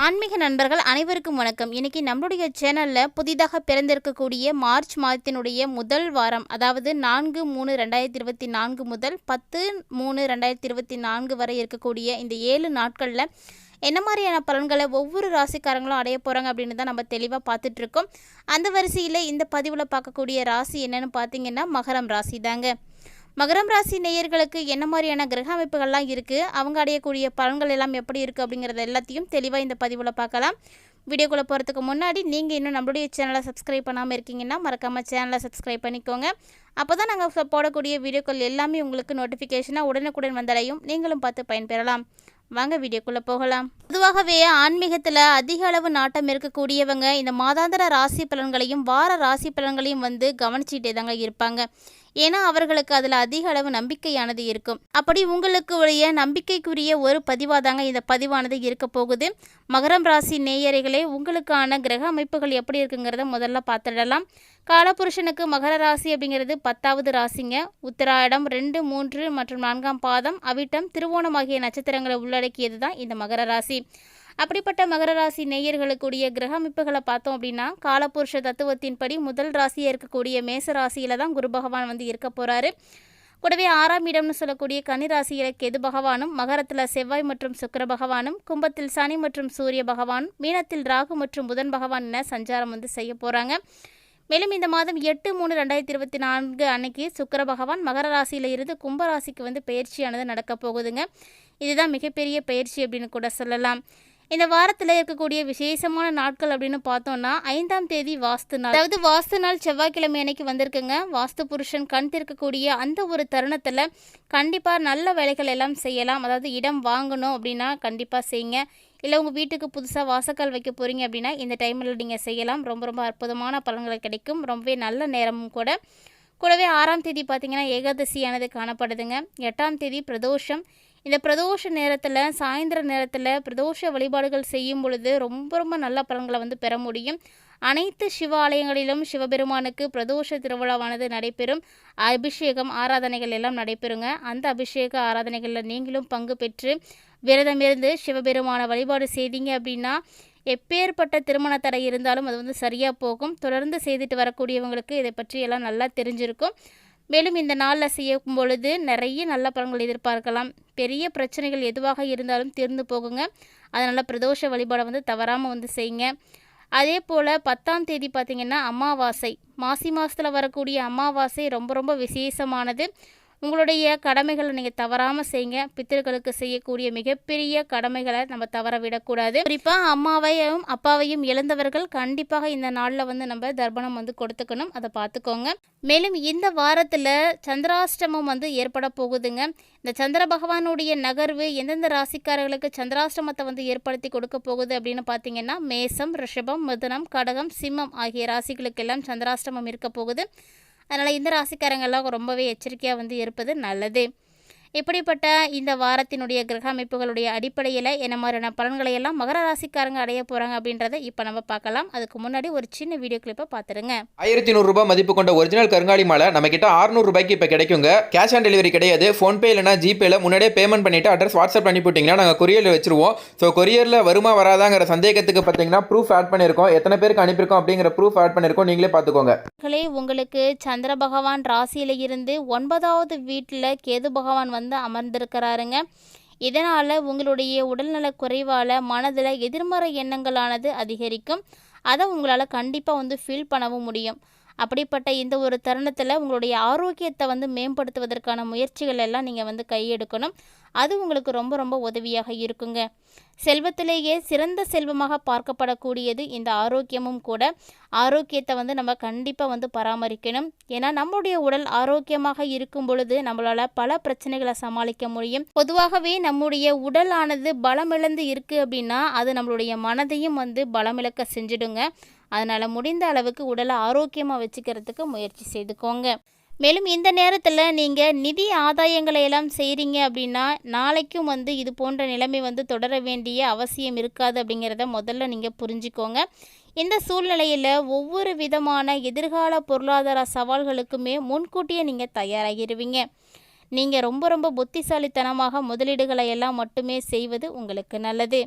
ஆன்மீக நண்பர்கள் அனைவருக்கும் வணக்கம். இன்னைக்கு நம்மளுடைய சேனலில் புதிதாக பிறந்திருக்கக்கூடிய மார்ச் மாதத்தினுடைய முதல் வாரம் அதாவது நான்கு மூணு ரெண்டாயிரத்தி இருபத்தி நான்கு முதல் பத்து மூணு ரெண்டாயிரத்தி இருபத்தி நான்கு வரை இருக்கக்கூடிய இந்த ஏழு நாட்களில் என்ன மாதிரியான பலன்களை ஒவ்வொரு ராசிக்காரங்களும் அடைய போகிறாங்க அப்படின்னு தான் நம்ம தெளிவாக பார்த்துட்டு இருக்கோம் அந்த வரிசையில் இந்த பதிவில் பார்க்கக்கூடிய ராசி என்னென்னு பார்த்தீங்கன்னா மகரம் ராசி தாங்க மகரம் ராசி நேயர்களுக்கு என்ன மாதிரியான கிரக அமைப்புகள்லாம் இருக்குது அவங்க அடையக்கூடிய பலன்கள் எல்லாம் எப்படி இருக்குது அப்படிங்கிறது எல்லாத்தையும் தெளிவாக இந்த பதிவில் பார்க்கலாம். வீடியோக்குள்ளே போகிறதுக்கு முன்னாடி நீங்கள் இன்னும் நம்மளுடைய சேனலை சப்ஸ்கிரைப் பண்ணாமல் இருக்கீங்கன்னா மறக்காமல் சேனலை சப்ஸ்கிரைப் பண்ணிக்கோங்க. அப்போ தான் நாங்கள் போடக்கூடிய வீடியோக்கள் எல்லாமே உங்களுக்கு நோட்டிஃபிகேஷனாக உடனுக்குடன் வந்தடையும். நீங்களும் பார்த்து பயன்பெறலாம். வாங்க வீடியோக்குள்ளே போகலாம். பொதுவாகவே ஆன்மீகத்தில் அதிக அளவு நாட்டம் இருக்கக்கூடியவங்க இந்த மாதாந்திர ராசி பலன்களையும் வார ராசி பலன்களையும் வந்து கவனிச்சுட்டே தாங்க இருப்பாங்க. ஏன்னா அவர்களுக்கு அதில் அதிக அளவு நம்பிக்கையானது இருக்கும். அப்படி உங்களுக்கு உடைய நம்பிக்கைக்குரிய ஒரு பதிவாக தாங்க இந்த பதிவானது இருக்க போகுது. மகரம் ராசி நேயர்களே உங்களுக்கான கிரக அமைப்புகள் எப்படி இருக்குங்கிறத முதல்ல பார்த்துடலாம். காலபுருஷனுக்கு மகர ராசி அப்படிங்கிறது பத்தாவது ராசிங்க. உத்திராடம் ரெண்டு மூன்று மற்றும் நான்காம் பாதம் அவிட்டம் திருவோணம் ஆகிய நட்சத்திரங்களை உள்ளடக்கியது தான் இந்த மகர ராசி. அப்படிப்பட்ட மகர ராசி நேயர்களுக்குரிய கிரக அமைப்புகளை பார்த்தோம் அப்படின்னா காலபுருஷ தத்துவத்தின்படி முதல் ராசியாக இருக்கக்கூடிய மேச ராசியில தான் குரு பகவான் வந்து இருக்க போகிறாரு கூடவே ஆறாம் இடம்னு சொல்லக்கூடிய கன்னிராசியில் கெது பகவானும் மகரத்தில் செவ்வாய் மற்றும் சுக்கிர பகவானும் கும்பத்தில் சனி மற்றும் சூரிய பகவான் மீனத்தில் ராகு மற்றும் புதன் பகவான் என சஞ்சாரம் வந்து செய்ய போகிறாங்க மேலும் இந்த மாதம் எட்டு மூணு ரெண்டாயிரத்தி இருபத்தி நான்கு அன்னைக்கு சுக்கர பகவான் மகர ராசியில் இருந்து கும்ப ராசிக்கு வந்து பயிற்சியானது நடக்க போகுதுங்க. இதுதான் மிகப்பெரிய பயிற்சி அப்படின்னு கூட சொல்லலாம். இந்த வாரத்தில் இருக்கக்கூடிய விசேஷமான நாட்கள் அப்படின்னு பார்த்தோம்னா ஐந்தாம் தேதி வாஸ்து நாள். அதாவது வாஸ்து நாள் செவ்வாய்க்கிழமை அன்னைக்கு வந்திருக்குங்க. வாஸ்து புருஷன் கண் திறக்கக்கூடிய அந்த ஒரு தருணத்தில் கண்டிப்பாக நல்ல வேலைகள் எல்லாம் செய்யலாம். அதாவது இடம் வாங்கணும் அப்படின்னா கண்டிப்பாக செய்யுங்க. இல்லை உங்கள் வீட்டுக்கு புதுசாக வாசக்கால் வைக்க போகிறீங்க அப்படின்னா இந்த டைமில் நீங்கள் செய்யலாம். ரொம்ப ரொம்ப அற்புதமான பலன்கள் கிடைக்கும். ரொம்பவே நல்ல நேரமும் கூட. கூடவே ஆறாம் தேதி பார்த்தீங்கன்னா ஏகாதசியானது காணப்படுதுங்க. எட்டாம் தேதி பிரதோஷம். இந்த பிரதோஷ நேரத்தில் சாயந்தர நேரத்தில் பிரதோஷ வழிபாடுகள் செய்யும் பொழுது ரொம்ப ரொம்ப நல்ல பலன்களை வந்து பெற முடியும். அனைத்து சிவாலயங்களிலும் சிவபெருமானுக்கு பிரதோஷ திருவிழாவானது நடைபெறும். அபிஷேகம் ஆராதனைகள் எல்லாம் நடைபெறுங்க. அந்த அபிஷேக ஆராதனைகளில் நீங்களும் பங்கு பெற்று விரதமிருந்து சிவபெருமான வழிபாடு செய்தீங்க அப்படின்னா எப்பேற்பட்ட திருமண தடை இருந்தாலும் அது வந்து சரியாக போகும். தொடர்ந்து செய்துட்டு வரக்கூடியவங்களுக்கு இதை பற்றி எல்லாம் நல்லா தெரிஞ்சிருக்கும். மேலும் இந்த நாளில் செய்யும் பொழுது நிறைய நல்ல பலன்கள் எதிர்பார்க்கலாம். பெரிய பிரச்சனைகள் எதுவாக இருந்தாலும் தீர்ந்து போகுங்க. அதனால் பிரதோஷ வழிபாடை வந்து தவறாமல் வந்து செய்யுங்க. அதே போல் பத்தாம் தேதி பார்த்திங்கன்னா அமாவாசை. மாசி மாதத்தில் வரக்கூடிய அமாவாசை ரொம்ப ரொம்ப விசேஷமானது. உங்களுடைய கடமைகளை நீங்கள் தவறாமல் செய்யுங்க பித்தர்களுக்கு செய்யக்கூடிய மிகப்பெரிய கடமைகளை நம்ம தவற விடக்கூடாது. குறிப்பாக அம்மாவையும் அப்பாவையும் இழந்தவர்கள் கண்டிப்பாக இந்த நாளில் வந்து நம்ம தர்ப்பணம் வந்து கொடுத்துக்கணும். அதை பார்த்துக்கோங்க மேலும் இந்த வாரத்தில் சந்திராஷ்டமம் வந்து ஏற்பட போகுதுங்க. இந்த சந்திர பகவானுடைய நகர்வு எந்தெந்த ராசிக்காரர்களுக்கு சந்திராஷ்டமத்தை வந்து ஏற்படுத்தி கொடுக்க போகுது அப்படின்னு பார்த்தீங்கன்னா மேசம் ரிஷபம் மிதுனம் கடகம் சிம்மம் ஆகிய ராசிகளுக்கெல்லாம் சந்திராஷ்டமம் இருக்க போகுது. அதனால் இந்த ராசிக்காரங்கள்லாம் ரொம்பவே எச்சரிக்கையாக வந்து இருப்பது நல்லது. இப்படிப்பட்ட இந்த வாரத்தினுடைய கிரக அமைப்புகளுடைய அடிப்படையில் என்ன மாதிரியான பலன்களை எல்லாம் மகர ராசிக்காரங்க அடைய போகிறாங்க அப்படின்றத இப்போ நம்ம பார்க்கலாம். அதுக்கு முன்னாடி ஒரு சின்ன வீடியோ கிளிப்பை பார்த்துருங்க. ஆயிரத்தி நூறுரூபா மதிப்பு கொண்ட ஒரிஜினல் கருங்காலி மாலை நம்ம கிட்ட 600 ரூபாய்க்கு இப்போ கிடைக்குங்க. கேஷ் ஆன் டெலிவரி கிடையாது. ஃபோன்பே இல்லைனா ஜிபேல முன்னாடியே பேமெண்ட் பண்ணிட்டு அட்ரஸ் வாட்ஸ்அப் பண்ணி போட்டிங்கன்னா நாங்கள் கொரியரில் வச்சிருவோம் ஸோ கொரியரில் வருமா வராதாங்கிற சந்தேகத்துக்கு பார்த்தீங்கன்னா ப்ரூஃப் ஆட் பண்ணியிருக்கோம். எத்தனை பேருக்கு அனுப்பியிருக்கோம் அப்படிங்கிற ப்ரூஃப் ஆட் பண்ணியிருக்கோம். நீங்களே பார்த்துக்கோங்க. உங்களுக்கு சந்திர பகவான் ராசியில் இருந்து ஒன்பதாவது வீட்டில் கேது பகவான் வந்து அமர்ந்திருக்கிறாருங்க. இதனால் உங்களுடைய உடல்நல குறைவால் மனதில் எதிர்மறை எண்ணங்களானது அதிகரிக்கும். அதை உங்களால் கண்டிப்பாக வந்து ஃபீல் பண்ணவும் முடியும். அப்படிப்பட்ட இந்த ஒரு தருணத்தில் உங்களுடைய ஆரோக்கியத்தை வந்து மேம்படுத்துவதற்கான முயற்சிகள் எல்லாம் நீங்கள் வந்து கையெடுக்கணும். அது உங்களுக்கு ரொம்ப ரொம்ப உதவியாக இருக்குங்க. செல்வத்திலேயே சிறந்த செல்வமாக பார்க்கப்படக்கூடியது இந்த ஆரோக்கியமும் கூட. ஆரோக்கியத்தை வந்து நம்ம கண்டிப்பாக வந்து பராமரிக்கணும். ஏன்னா நம்மளுடைய உடல் ஆரோக்கியமாக இருக்கும் பொழுது நம்மளால் பல பிரச்சனைகளை சமாளிக்க முடியும். பொதுவாகவே நம்முடைய உடலானது பலமிழந்து இருக்குது அப்படின்னா அது நம்மளுடைய மனதையும் வந்து பலமிழக்க செஞ்சிடுங்க. அதனால் முடிந்த அளவுக்கு உடலை ஆரோக்கியமாக வச்சுக்கிறதுக்கு முயற்சி செய்துக்கோங்க. மேலும் இந்த நேரத்தில் நீங்கள் நிதி ஆதாயங்களை எல்லாம் செய்கிறீங்க அப்படின்னா நாளைக்கும் வந்து இது போன்ற நிலைமை வந்து தொடர வேண்டிய அவசியம் இருக்காது அப்படிங்கிறத முதல்ல நீங்கள் புரிஞ்சுக்கோங்க. இந்த சூழ்நிலையில் ஒவ்வொரு விதமான எதிர்கால பொருளாதார சவால்களுக்குமே முன்கூட்டியே நீங்கள் தயாராகிடுவீங்க நீங்கள் ரொம்ப ரொம்ப புத்திசாலித்தனமாக முதலீடுகளை எல்லாம் மட்டுமே செய்வது உங்களுக்கு நல்லது.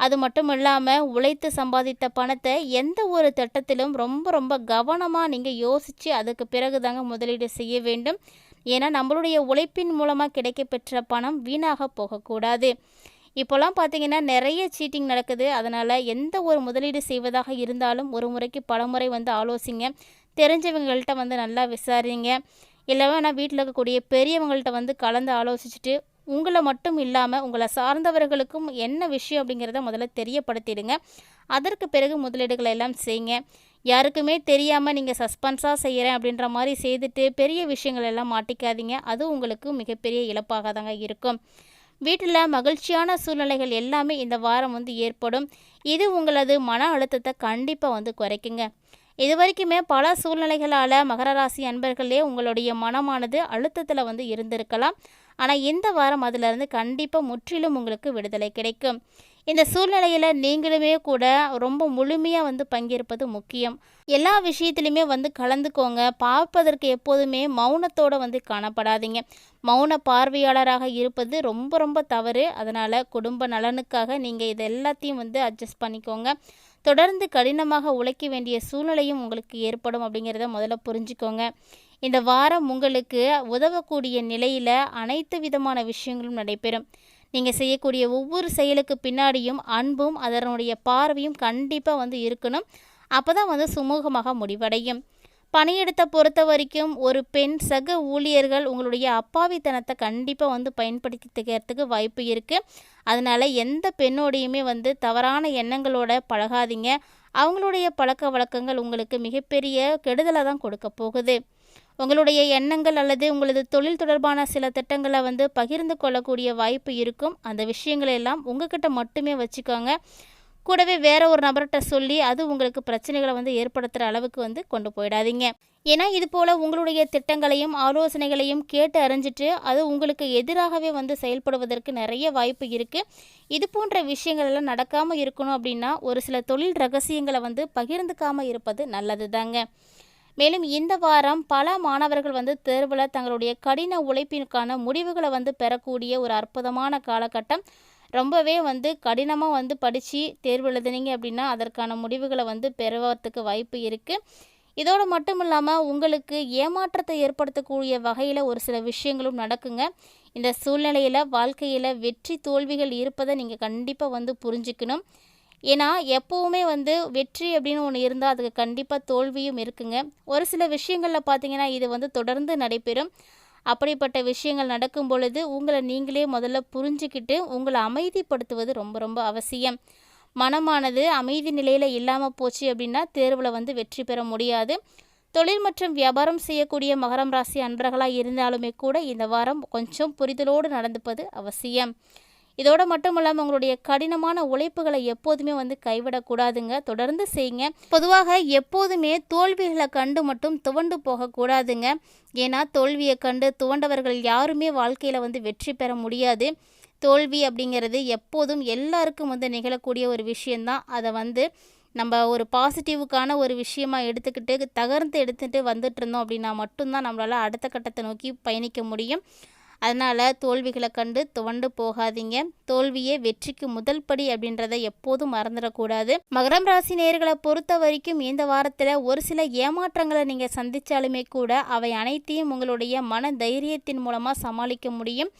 அது மட்டும் இல்லாமல் உழைத்து சம்பாதித்த பணத்தை எந்த ஒரு திட்டத்திலும் ரொம்ப ரொம்ப கவனமாக நீங்கள் யோசித்து அதுக்கு பிறகு தாங்க முதலீடு செய்ய வேண்டும். ஏன்னா நம்மளுடைய உழைப்பின் மூலமாக கிடைக்கப்பெற்ற பணம் வீணாக போகக்கூடாது. இப்போல்லாம் பார்த்தீங்கன்னா நிறைய சீட்டிங் நடக்குது. அதனால் எந்த ஒரு முதலீடு செய்வதாக இருந்தாலும் ஒரு முறைக்கு பல முறை வந்து ஆலோசிங்க. தெரிஞ்சவங்கள்ட்ட வந்து நல்லா விசாரிங்க. இல்லை வேணால் வீட்டில் இருக்கக்கூடிய பெரியவங்கள்ட்ட வந்து கலந்து ஆலோசிச்சுட்டு உங்களை மட்டும் இல்லாமல் உங்களை சார்ந்தவர்களுக்கும் என்ன விஷயம் அப்படிங்கிறத முதல்ல தெரியப்படுத்திடுங்க. அதற்கு பிறகு முதலீடுகளை எல்லாம் செய்யுங்க யாருக்குமே தெரியாமல் நீங்கள் சஸ்பென்ஸாக செய்கிறேன் அப்படின்ற மாதிரி செய்துட்டு பெரிய விஷயங்கள் எல்லாம் மாட்டிக்காதீங்க. அது உங்களுக்கு மிகப்பெரிய இழப்பாக தாங்க இருக்கும். வீட்டில் மகிழ்ச்சியான சூழ்நிலைகள் எல்லாமே இந்த வாரம் வந்து ஏற்படும். இது உங்களது மன அழுத்தத்தை கண்டிப்பாக வந்து குறைக்குங்க. இது வரைக்குமே பல சூழ்நிலைகளால் மகர ராசி அன்பர்களே உங்களுடைய மனமானது அழுத்தத்தில் வந்து இருந்திருக்கலாம். ஆனால் இந்த வாரம் அதிலிருந்து கண்டிப்பாக முற்றிலும் உங்களுக்கு விடுதலை கிடைக்கும். இந்த சூழ்நிலையில் நீங்களுமே கூட ரொம்ப முழுமையாக வந்து பங்கேற்பது முக்கியம். எல்லா விஷயத்துலையுமே வந்து கலந்துக்கோங்க. பார்ப்பதற்கு எப்போதுமே மௌனத்தோடு வந்து காணப்படாதீங்க. மௌன பார்வையாளராக இருப்பது ரொம்ப ரொம்ப தவறு. அதனால் குடும்ப நலனுக்காக நீங்கள் இது எல்லாத்தையும் வந்து அட்ஜஸ்ட் பண்ணிக்கோங்க. தொடர்ந்து கடினமாக உழைக்க வேண்டிய சூழ்நிலையும் உங்களுக்கு ஏற்படும் அப்படிங்கிறத முதல்ல புரிஞ்சுக்கோங்க. இந்த வாரம் உங்களுக்கு உதவக்கூடிய நிலையில் அனைத்து விதமான விஷயங்களும் நடைபெறும். நீங்கள் செய்யக்கூடிய ஒவ்வொரு செயலுக்கு பின்னாடியும் அன்பும் அதனுடைய பார்வையும் கண்டிப்பாக வந்து இருக்கணும். அப்போ தான் வந்து சுமூகமாக முடிவடையும். பணியிடத்தை பொறுத்த வரைக்கும் ஒரு பெண் சக ஊழியர்கள் உங்களுடைய அப்பாவித்தனத்தை கண்டிப்பாக வந்து பயன்படுத்திக்கிறதுக்கு வாய்ப்பு இருக்குது அதனால் எந்த பெண்ணோடையுமே வந்து தவறான எண்ணங்களோட பழகாதீங்க. அவங்களுடைய பழக்க வழக்கங்கள் உங்களுக்கு மிகப்பெரிய கெடுதலை தான் கொடுக்க போகுது. உங்களுடைய எண்ணங்கள் அல்லது உங்களது தொழில் தொடர்பான சில திட்டங்களை வந்து பகிர்ந்து கொள்ளக்கூடிய வாய்ப்பு இருக்கும். அந்த விஷயங்களை எல்லாம் உங்ககிட்ட மட்டுமே வச்சுக்கோங்க. கூடவே வேற ஒரு நபர்கிட்ட சொல்லி அது உங்களுக்கு பிரச்சனைகளை வந்து ஏற்படுத்துகிற அளவுக்கு வந்து கொண்டு போயிடாதீங்க. ஏன்னா இது போல் உங்களுடைய திட்டங்களையும் ஆலோசனைகளையும் கேட்டு அறிஞ்சிட்டு அது உங்களுக்கு எதிராகவே வந்து செயல்படுவதற்கு நிறைய வாய்ப்பு இருக்குது இது போன்ற விஷயங்கள் எல்லாம் நடக்காமல் இருக்கணும் அப்படின்னா ஒரு சில தொழில் ரகசியங்களை வந்து பகிர்ந்துக்காமல் இருப்பது நல்லது தாங்க மேலும் இந்த வாரம் பல மாணவர்கள் வந்து தேர்வில் தங்களுடைய கடின உழைப்பிற்கான முடிவுகளை வந்து பெறக்கூடிய ஒரு அற்புதமான காலகட்டம். ரொம்பவே வந்து கடினமாக வந்து படித்து தேர்வு எழுதுனீங்க அப்படின்னா அதற்கான முடிவுகளை வந்து பெறுவதற்கு வாய்ப்பு இருக்குது இதோடு மட்டும் இல்லாமல் உங்களுக்கு ஏமாற்றத்தை ஏற்படுத்தக்கூடிய வகையில் ஒரு சில விஷயங்களும் நடக்குங்க. இந்த சூழ்நிலையில் வாழ்க்கையில் வெற்றி தோல்விகள் இருப்பதை நீங்கள் கண்டிப்பாக வந்து புரிஞ்சுக்கணும். ஏன்னா எப்போவுமே வந்து வெற்றி அப்படின்னு ஒன்று இருந்தால் அதுக்கு கண்டிப்பாக தோல்வியும் இருக்குங்க. ஒரு சில விஷயங்களில் பார்த்தீங்கன்னா இது வந்து தொடர்ந்து நடைபெறும். அப்படிப்பட்ட விஷயங்கள் நடக்கும் பொழுது உங்களை நீங்களே முதல்ல புரிஞ்சுக்கிட்டு உங்களை அமைதிப்படுத்துவது ரொம்ப ரொம்ப அவசியம். மனமானது அமைதி நிலையில் இல்லாமல் போச்சு அப்படின்னா தேர்வில் வந்து வெற்றி பெற முடியாது. தொழில் மற்றும் வியாபாரம் செய்யக்கூடிய மகரம் ராசி அன்பர்களாக இருந்தாலுமே கூட இந்த வாரம் கொஞ்சம் புரிதலோடு நடந்துப்பது அவசியம். இதோட மட்டும் இல்லாமல் உங்களுடைய கடினமான உழைப்புகளை எப்போதுமே வந்து கைவிடக்கூடாதுங்க. தொடர்ந்து செய்யுங்க. பொதுவாக எப்போதுமே தோல்விகளை கண்டு மட்டும் துவண்டு போகக்கூடாதுங்க. ஏன்னா தோல்வியை கண்டு துவண்டவர்கள் யாருமே வாழ்க்கையில் வந்து வெற்றி பெற முடியாது. தோல்வி அப்படிங்கிறது எப்போதும் எல்லாருக்கும் வந்து நிகழக்கூடிய ஒரு விஷயந்தான் அதை வந்து நம்ம ஒரு பாசிட்டிவுக்கான ஒரு விஷயமா எடுத்துக்கிட்டு தகர்ந்து எடுத்துகிட்டு வந்துட்டு இருந்தோம் அப்படின்னா மட்டும்தான் நம்மளால் அடுத்த கட்டத்தை நோக்கி பயணிக்க முடியும். அதனால் தோல்விகளை கண்டு துவண்டு போகாதீங்க. தோல்வியே வெற்றிக்கு முதல் படி அப்படின்றத எப்போதும் மறந்துடக்கூடாது. மகரம் ராசி நேர்களை பொறுத்த வரைக்கும் இந்த வாரத்தில் ஒரு சில ஏமாற்றங்களை நீங்கள் சந்தித்தாலுமே கூட அவை அனைத்தையும் உங்களுடைய மன தைரியத்தின் மூலமாக சமாளிக்க முடியும்.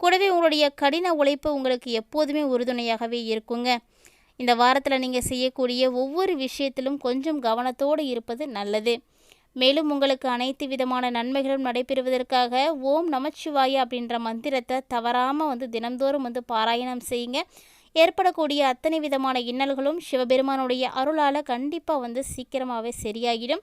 கூடவே உங்களுடைய கடின உழைப்பு உங்களுக்கு எப்போதுமே உறுதுணையாகவே இருக்குங்க. இந்த வாரத்தில் நீங்கள் செய்யக்கூடிய ஒவ்வொரு விஷயத்திலும் கொஞ்சம் கவனத்தோடு இருப்பது நல்லது. மேலும் உங்களுக்கு அனைத்து விதமான நன்மைகளும் நடைபெறுவதற்காக ஓம் நமச்சிவாய அப்படின்ற மந்திரத்தை தவறாமல் வந்து தினந்தோறும் வந்து பாராயணம் செய்யுங்க. ஏற்படக்கூடிய அத்தனை விதமான இன்னல்களும் சிவபெருமானுடைய அருளால் கண்டிப்பாக வந்து சீக்கிரமாகவே சரியாகிடும்.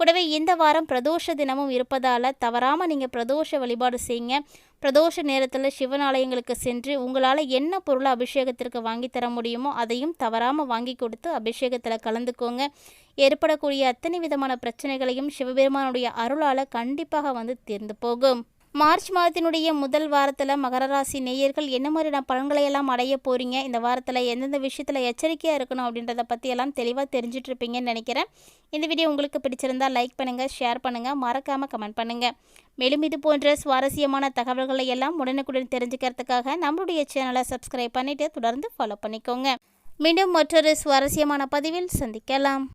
கூடவே இந்த வாரம் பிரதோஷ தினமும் இருப்பதால் தவறாமல் நீங்கள் பிரதோஷ வழிபாடு செய்யுங்க பிரதோஷ நேரத்தில் சிவன் ஆலயங்களுக்கு சென்று உங்களால் என்ன பொருளை அபிஷேகத்திற்கு வாங்கி தர முடியுமோ அதையும் தவறாமல் வாங்கி கொடுத்து அபிஷேகத்தில் கலந்துக்கோங்க. ஏற்படக்கூடிய அத்தனை விதமான பிரச்சனைகளையும் சிவபெருமானுடைய அருளால் கண்டிப்பாக வந்து தீர்ந்து போகும். மார்ச் மாதத்தினுடைய முதல் வாரத்தில் மகர ராசி நேயர்கள் என்ன மாதிரியான பலன்களை எல்லாம் அடைய போகிறீங்க இந்த வாரத்தில் எந்தெந்த விஷயத்தில் எச்சரிக்கையாக இருக்கணும் அப்படின்றத பற்றி எல்லாம் தெளிவாக தெரிஞ்சிட்டு இருப்பீங்கன்னு நினைக்கிறேன். இந்த வீடியோ உங்களுக்கு பிடிச்சிருந்தா லைக் பண்ணுங்கள் ஷேர் பண்ணுங்கள் மறக்காமல் கமெண்ட் பண்ணுங்கள் மேலும் இது போன்ற சுவாரஸ்யமான தகவல்களை எல்லாம் உடனுக்குடன் தெரிஞ்சுக்கிறதுக்காக நம்மளுடைய சேனலை சப்ஸ்கிரைப் பண்ணிவிட்டு தொடர்ந்து ஃபாலோ பண்ணிக்கோங்க. மீண்டும் மற்றொரு சுவாரஸ்யமான பதிவில் சந்திக்கலாம்.